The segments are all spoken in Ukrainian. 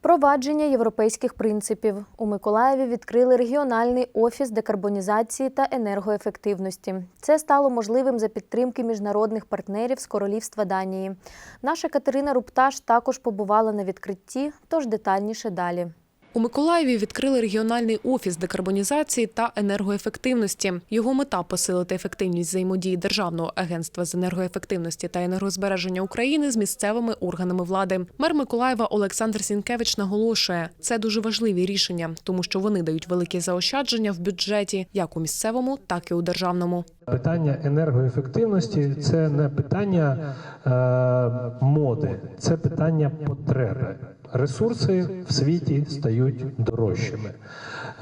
Впровадження європейських принципів у Миколаєві відкрили регіональний офіс декарбонізації та енергоефективності. Це стало можливим за підтримки міжнародних партнерів з королівства Данії. Наша Катерина Рупташ також побувала на відкритті, тож детальніше далі. У Миколаєві відкрили регіональний офіс декарбонізації та енергоефективності. Його мета посилити ефективність взаємодії Державного агентства з енергоефективності та енергозбереження України з місцевими органами влади. Мер Миколаєва Олександр Сінкевич наголошує, це дуже важливі рішення, тому що вони дають великі заощадження в бюджеті, як у місцевому, так і у державному. Питання енергоефективності це не питання е, моди, це питання потреби. Ресурси в світі стають дорожчими.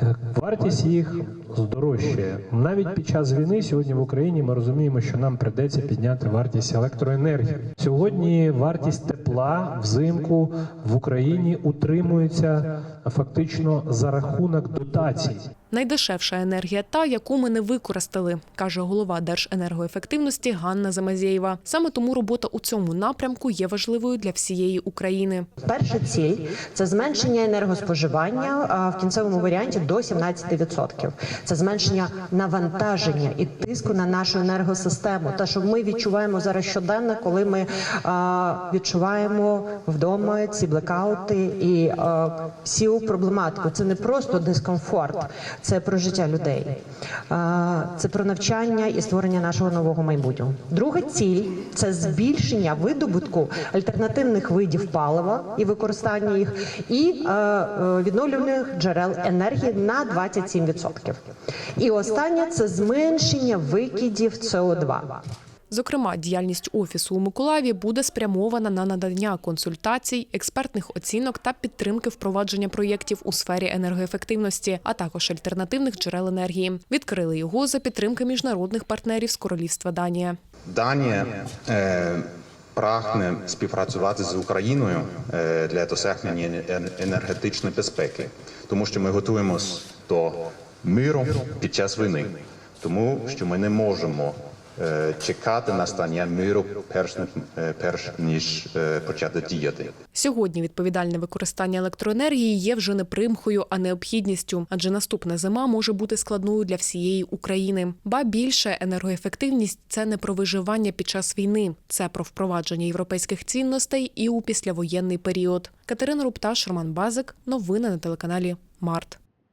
Е, Вартість їх здорожчає. Навіть під час війни сьогодні в Україні ми розуміємо, що нам придеться підняти вартість електроенергії. Сьогодні вартість тепла взимку в Україні утримується фактично за рахунок дотацій. Найдешевша енергія та, яку ми не використали, каже голова Держенергоефективності Ганна Замазєєва. Саме тому робота у цьому напрямку є важливою для всієї України. Перша ціль це зменшення енергоспоживання в кінцевому варіанті до 17%. Це зменшення навантаження і тиску на нашу енергосистему. Те, що ми відчуваємо зараз щоденно, коли ми відчуваємо вдома ці блекаути і всю проблематику. Це не просто дискомфорт, це про життя людей, це про навчання і створення нашого нового майбутнього. Друга ціль це збільшення видобутку альтернативних видів палива і використання їх, і е, е, відновлюваних джерел енергії на 27%. І останнє це зменшення викидів СО2. Зокрема, діяльність офісу у Миколаєві буде спрямована на надання консультацій, експертних оцінок та підтримки впровадження проєктів у сфері енергоефективності, а також альтернативних джерел енергії. Відкрили його за підтримки міжнародних партнерів з королівства Данія. Данія е, прагне співпрацювати з Україною е, для досягнення енергетичної безпеки, тому що ми готуємось до миру під час війни, тому що ми не можемо чекати настання миру перш, е, перш ніж е, почати діяти. Сьогодні відповідальне використання електроенергії є вже не примхою, а необхідністю, адже наступна зима може бути складною для всієї України. Ба більше енергоефективність це не про виживання під час війни, це про впровадження європейських цінностей і у післявоєнний період. Катерина Рупташ, Роман Базик. Новини на телеканалі Март.